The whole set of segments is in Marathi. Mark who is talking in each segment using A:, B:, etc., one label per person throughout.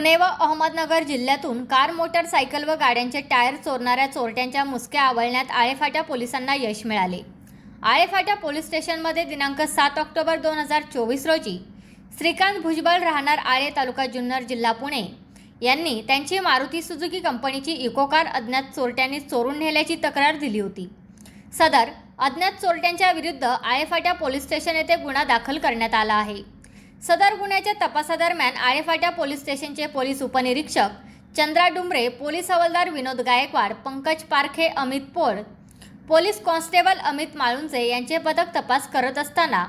A: पुणे व अहमदनगर जिल्ह्यातून कार मोटरसायकल व गाड्यांचे टायर चोरणाऱ्या चोरट्यांच्या मुसक्या आवळण्यात आळेफाट्या पोलिसांना यश मिळाले. आळेफाट्या पोलीस स्टेशनमध्ये दिनांक सात ऑक्टोबर दोन हजार चोवीस रोजी श्रीकांत भुजबळ राहणार आळे तालुका जुन्नर जिल्हा पुणे. यांनी त्यांची मारुती सुझुकी कंपनीची इको कार अज्ञात चोरट्यांनी चोरून नेल्याची तक्रार दिली होती. सदर अज्ञात चोरट्यांच्या विरुद्ध आळेफाट्या पोलीस स्टेशन येथे गुन्हा दाखल करण्यात आला आहे. सदर गुन्ह्याच्या तपासादरम्यान आळेफाट्या पोलीस स्टेशनचे पोलीस उपनिरीक्षक चंद्रा डुमरे पोलीस हवालदार विनोद गायकवाड पंकज पारखे अमित पोळ पोलीस कॉन्स्टेबल अमित माळुंजे यांचे पथक तपास करत असताना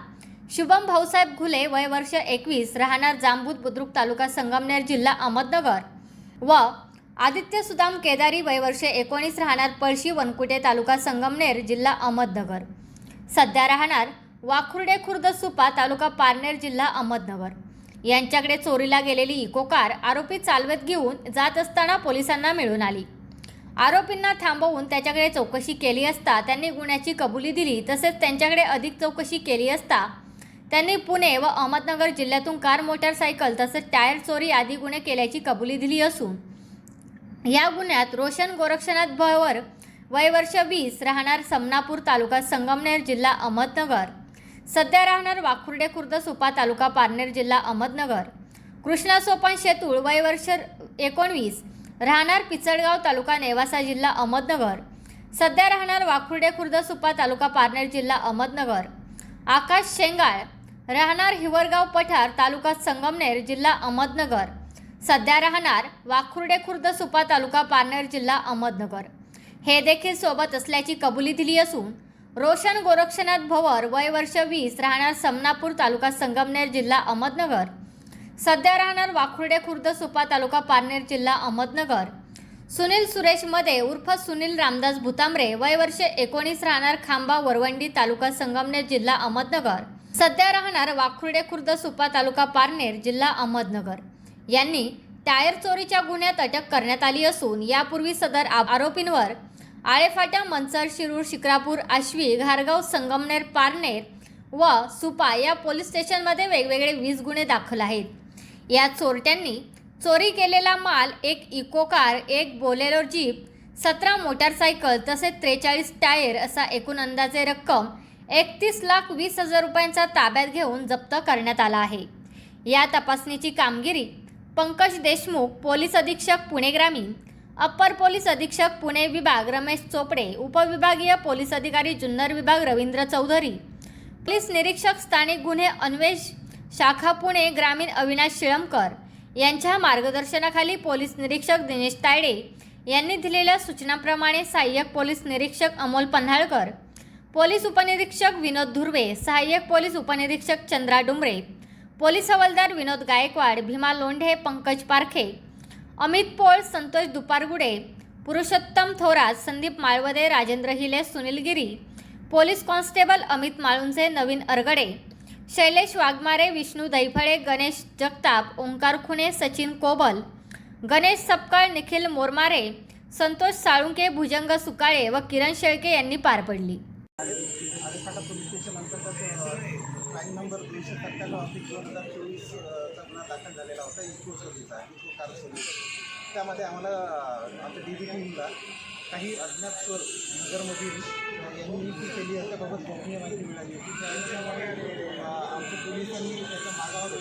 A: शुभम भाऊसाहेब घुले वय वर्ष एकवीस राहणार जांबूत बुद्रुक तालुका संगमनेर जिल्हा अहमदनगर व आदित्य सुदाम केदारी वय वर्ष एकोणीस राहणार पळशी वनकुटे तालुका संगमनेर जिल्हा अहमदनगर. सध्या राहणार वाखुर्डे खुर्द सुपा तालुका पारनेर जिल्हा अहमदनगर. यांच्याकडे चोरीला गेलेली इको कार आरोपी चालवत घेऊन जात असताना पोलिसांना मिळून आली. आरोपींना थांबवून त्याच्याकडे चौकशी केली असता त्यांनी गुन्ह्याची कबुली दिली तसेच त्यांच्याकडे अधिक चौकशी केली असता त्यांनी पुणे व अहमदनगर जिल्ह्यातून कार मोटारसायकल तसेच टायर चोरी आदी गुन्हे केल्याची कबुली दिली असून या गुन्ह्यात रोशन गोरक्षनाथ भवर वय वर्ष वीस राहणार समनापूर तालुका संगमनेर जिल्हा अहमदनगर. सध्या राहणार वाखुर्डे खुर्द सुपा तालुका पारनेर जिल्हा अहमदनगर. कृष्णा सोपान शेतूळ वय वर्ष एकोणवीस. राहणार पिचडगाव तालुका नेवासा जिल्हा अहमदनगर. सध्या राहणार वाखुर्डे खुर्द सुपा तालुका पारनेर जिल्हा अहमदनगर. आकाश शेंगाळ. राहणार हिवरगाव पठार तालुका संगमनेर जिल्हा अहमदनगर. सध्या राहणार वाखुर्डे खुर्द सुपा तालुका पारनेर जिल्हा अहमदनगर. हे देखील सोबत असल्याची कबुली दिली असून रोशन गोरक्षनाथ भवर वय वर्ष वीस राहणार समनापूर तालुका संगमनेर जिल्हा अहमदनगर. सध्या राहणार वाखुर्डे खुर्द सुपा तालुका पारनेर जिल्हा अहमदनगर. सुनील सुरेशमध्ये उर्फ सुनील रामदास भुतांबरे वय वर्ष एकोणीस राहणार खांबा वरवंडी तालुका संगमनेर जिल्हा अहमदनगर. सध्या राहणार वाखुर्डे खुर्द सुपा तालुका पारनेर जिल्हा अहमदनगर. यांनी टायर चोरीच्या गुन्ह्यात अटक करण्यात आली असून यापूर्वी सदर आरोपींवर आळेफाटा मनसर शिरूर शिक्रापूर आश्वी घारगाव संगमनेर पारनेर व सुपा या पोलीस स्टेशनमध्ये वेगवेगळे वीस गुन्हे दाखल आहेत. या चोरट्यांनी चोरी केलेला माल एक इको कार एक बोलेरो जीप सतरा मोटारसायकल तसेच त्रेचाळीस टायर असा एकूण अंदाजे रक्कम एकतीस लाख वीस हजार रुपयांचा ताब्यात घेऊन जप्त करण्यात आला आहे. या तपासणीची कामगिरी पंकज देशमुख पोलीस अधीक्षक पुणे ग्रामीण अप्पर पोलीस अधीक्षक पुणे विभाग रमेश चोपडे उपविभागीय पोलीस अधिकारी जुन्नर विभाग रवींद्र चौधरी पोलीस निरीक्षक स्थानिक गुन्हे अन्वेष शाखा पुणे ग्रामीण अविनाश शिळमकर यांच्या मार्गदर्शनाखाली पोलीस निरीक्षक दिनेश तायडे यांनी दिलेल्या सूचनाप्रमाणे सहाय्यक पोलीस निरीक्षक अमोल पन्हाळकर पोलीस उपनिरीक्षक विनोद धुर्वे सहाय्यक पोलीस उपनिरीक्षक चंद्रा डुमरे पोलीस हवालदार विनोद गायकवाड भीमा लोंढे पंकज पारखे अमित पोळ संतोष दुपारगुडे पुरुषोत्तम थोरात संदीप माळवदे राजेंद्र हिले सुनील गिरी पोलीस कॉन्स्टेबल अमित माळुंजे नवीन अरगडे शैलेश वाघमारे विष्णू दैफळे गणेश जगताप ओंकार खुणे सचिन कोबल गणेश सपकाळ निखिल मोरमारे संतोष साळुंके भुजंग सुकाळे व किरण शेळके यांनी पार पडली.
B: नंबर दोनशे सत्त्याण्णव अधिक दोन हजार चोवीस गुन्हा दाखल झालेला होता. इको सर्व्हिसचा इको कार सर्व्हिस त्यामध्ये आम्हाला आमच्या डी बी टीमला काही अज्ञात स्वर नगरमधील यांनी केली याच्याबाबत गोपनीय माहिती मिळाली होती. त्यामुळे आमच्या पोलिसांनी त्याच्या मागावर